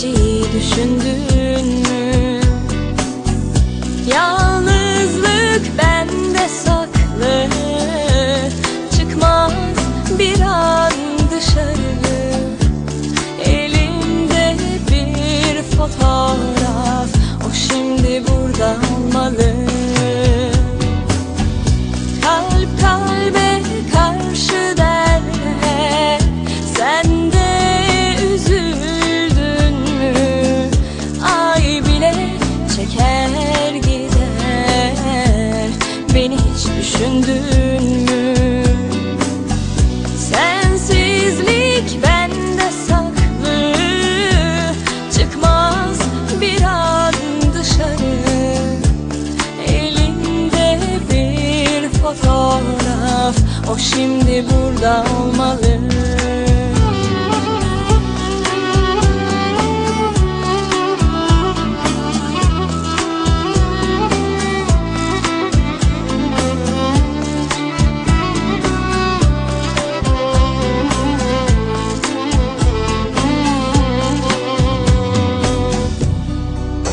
Geceyi düşündün mü? Yalnızlık bende saklı O şimdi burada olmalı.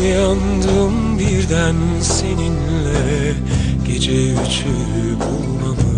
Uyandım birden seninle. Gece üçü bulmamış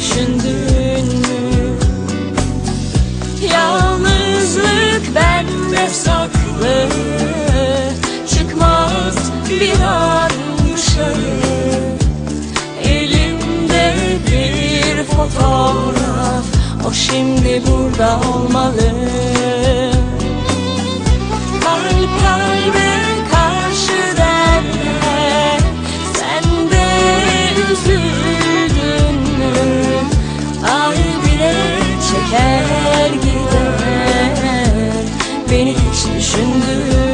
düşündün mü? Yalnızlık bende saklı. Çıkmaz bir an dışarı. Elimde bir fotoğraf O şimdi burada olmalı. Kalp kalbe karşı derler Sen de üzüldün Beni hiç düşündün.